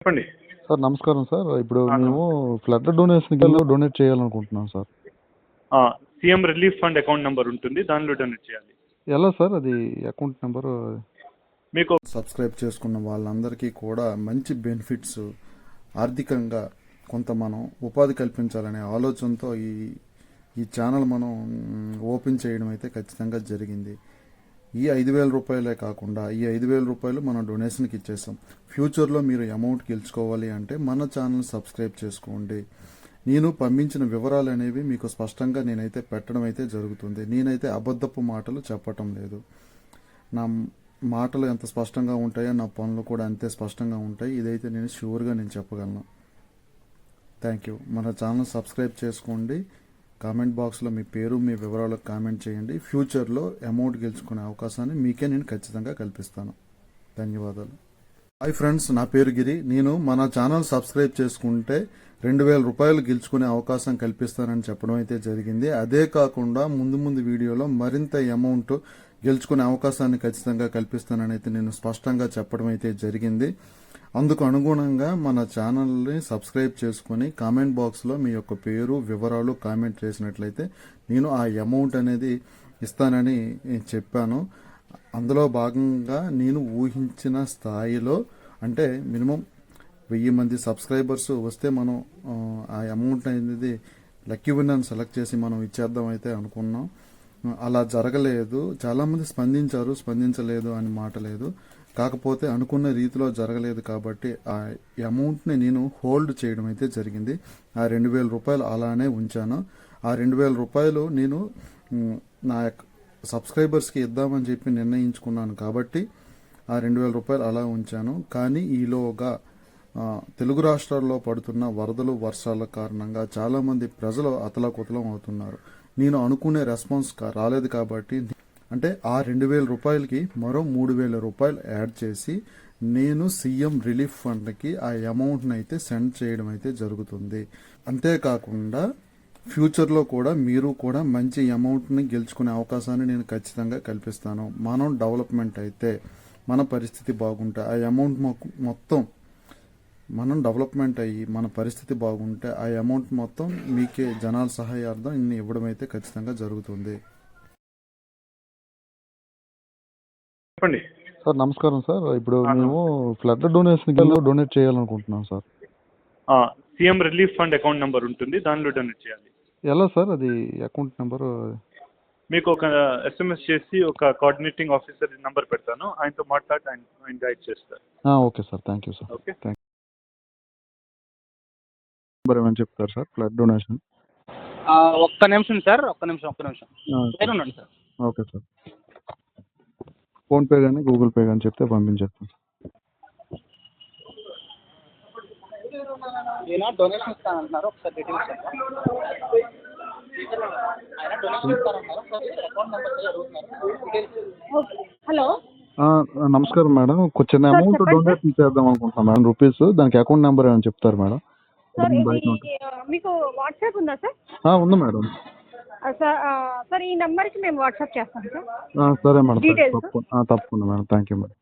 చెప్పండి. సార్ నమస్కారం సార్. ఇప్పుడు మేము ఫ్లడ్ డొనేషన్కి డొనేట్ చేయాలనుకుంటున్నాం sir. CM relief fund account number ఉంటుంది. దానిలో డొనేట్ చేయాలి. ఎలా సార్ అది అకౌంట్ నెంబర్? మీకు సబ్స్క్రైబ్ చేసుకున్న వాళ్ళందరికీ కూడా మంచి బెనిఫిట్స్ ఆర్థికంగా కొంత మనం ఉపాధి కల్పించాలనే ఆలోచనతో ఈ ఈ ఛానల్ మనం ఓపెన్ చేయడం అయితే ఖచ్చితంగా జరిగింది. ఈ ఐదు వేల రూపాయలే కాకుండా ఈ ఐదు వేల రూపాయలు మనం డొనేషన్కి ఇచ్చేసాం. ఫ్యూచర్లో మీరు అమౌంట్ గెలుచుకోవాలి అంటే మన ఛానల్ సబ్స్క్రైబ్ చేసుకోండి. నేను పంపించిన వివరాలు అనేవి మీకు స్పష్టంగా నేనైతే పెట్టడం అయితే జరుగుతుంది. నేనైతే అబద్ధపు మాటలు చెప్పటం లేదు. నా మాటలు ఎంత స్పష్టంగా ఉంటాయో నా పనులు కూడా అంతే స్పష్టంగా ఉంటాయి. ఇదైతే నేను షూర్గా నేను చెప్పగలను. థ్యాంక్ యూ మన ఛానల్ సబ్స్క్రైబ్ చేసుకోండి. కామెంట్ బాక్స్లో మీ పేరు మీ వివరాలు కామెంట్ చేయండి. ఫ్యూచర్లో అమౌంట్ గెలుచుకునే అవకాశాన్ని మీకే నేను ఖచ్చితంగా కల్పిస్తాను. ధన్యవాదాలు. హాయ్ ఫ్రెండ్స్ నా పేరు గిరి. నేను మన ఛానల్ సబ్స్క్రైబ్ చేసుకుంటే రెండు వేల రూపాయలు గెలుచుకునే అవకాశం కల్పిస్తానని చెప్పడం అయితే జరిగింది. అదే కాకుండా ముందు ముందు వీడియోలో మరింత అమౌంట్ గెలుచుకునే అవకాశాన్ని ఖచ్చితంగా కల్పిస్తానని అయితే నేను స్పష్టంగా చెప్పడం అయితే జరిగింది. అందుకు అనుగుణంగా మన ఛానల్ని సబ్స్క్రైబ్ చేసుకుని కామెంట్ బాక్స్లో మీ యొక్క పేరు వివరాలు కామెంట్ చేసినట్లయితే నేను ఆ అమౌంట్ అనేది ఇస్తానని చెప్పాను. అందులో భాగంగా నేను ఊహించిన స్థాయిలో అంటే మినిమం వెయ్యి మంది సబ్స్క్రైబర్స్ వస్తే మనం ఆ, ఆ అమౌంట్ అనేది లక్కీ విన్నర్ని సెలెక్ట్ చేసి మనం ఇచ్చేద్దాం అయితే అనుకున్నాం. అలా జరగలేదు. చాలామంది స్పందించారు స్పందించలేదు అని మాట లేదు. కాకపోతే అనుకున్న రీతిలో జరగలేదు కాబట్టి ఆ అమౌంట్ని నేను హోల్డ్ చేయడం అయితే జరిగింది. ఆ రెండు వేల రూపాయలు అలానే ఉంచాను. ఆ రెండు వేల రూపాయలు నేను నా యొక్క సబ్స్క్రైబర్స్కి ఇద్దామని చెప్పి నిర్ణయించుకున్నాను కాబట్టి ఆ రెండు వేల రూపాయలు అలా ఉంచాను. కానీ ఈలోగా తెలుగు రాష్ట్రాల్లో పడుతున్న వరదలు వర్షాల కారణంగా చాలామంది ప్రజలు అతలాకుతలం అవుతున్నారు. నేను అనుకునే రెస్పాన్స్ రాలేదు కాబట్టి అంటే ఆ రెండు వేల రూపాయలకి మరో మూడు వేల రూపాయలు యాడ్ చేసి నేను సీఎం రిలీఫ్ ఫండ్కి ఆ అమౌంట్ని అయితే సెండ్ చేయడం అయితే జరుగుతుంది. అంతేకాకుండా ఫ్యూచర్లో కూడా మీరు కూడా మంచి అమౌంట్ని గెలుచుకునే అవకాశాన్ని నేను ఖచ్చితంగా కల్పిస్తాను. మనం డెవలప్మెంట్ అయితే మన పరిస్థితి బాగుంటే ఆ అమౌంట్ మొ- మొత్తం మనం డెవలప్మెంట్ అయ్యి మన పరిస్థితి బాగుంటే ఆ అమౌంట్ మొత్తం మీకే జనాల సహాయార్థం ఇన్ని ఇవ్వడం అయితే ఖచ్చితంగా జరుగుతుంది. చెప్పండి. సార్ నమస్కారం సార్. ఇప్పుడు మేము ఫ్లడ్ డొనేషన్కి డొనేట్ చేయాలనుకుంటున్నాం sir. CM relief fund account number ఉంటుంది దానిలో డొనేట్ చేయాలి. ఎలా సార్ అది అకౌంట్ నెంబర్? మీకు ఒక ఎస్ఎంఎస్ చేసి ఒక కోఆర్డినేటింగ్ ఆఫీసర్ నెంబర్ పెడతాను ఆయనతో మాట్లాడి ఆయన ఆయన గైడ్ చేస్తారు. Okay sir. Thank you sir. Okay. Thank number ఏమైనా చెప్తారు సార్? Flood donation. ఆ, ఒక్క నిమిషం సార్ ఒక్క నిమిషం ఒక్క నిమిషం. పేరు ఉండండి సార్. Okay sir. ఫోన్పే కానీ గూగుల్ పే కానీ చెప్తే పంపించేస్తాం. ఈయన డొనేషన్ ఇస్తానంటున్నారు ఒకసారి డీటెయిల్స్ చెప్పండి. ఆయన డొనేషన్ ఇస్తానంటున్నారు ఒకసారి అకౌంట్ నెంబర్ అడుగుతున్నారు. Details hello. ఆ, నమస్కారం మేడం. కొంచెం సార్, అమౌంట్ డొనేట్ చేద్దాం అనుకుంటున్నాం మేడం రూపీస్. దానికి అకౌంట్ నెంబర్ ఏమైనా చెప్తారు మేడం? మీకు వాట్సాప్ ఉందా సార్? ఆ, ఉంది మేడం. సార్ సార్ ఈ నెంబర్కి మేము వాట్సాప్ చేస్తాం సార్. సరే మేడం ఆ, తప్పకుండా మేడం థ్యాంక్ యూ మేడం.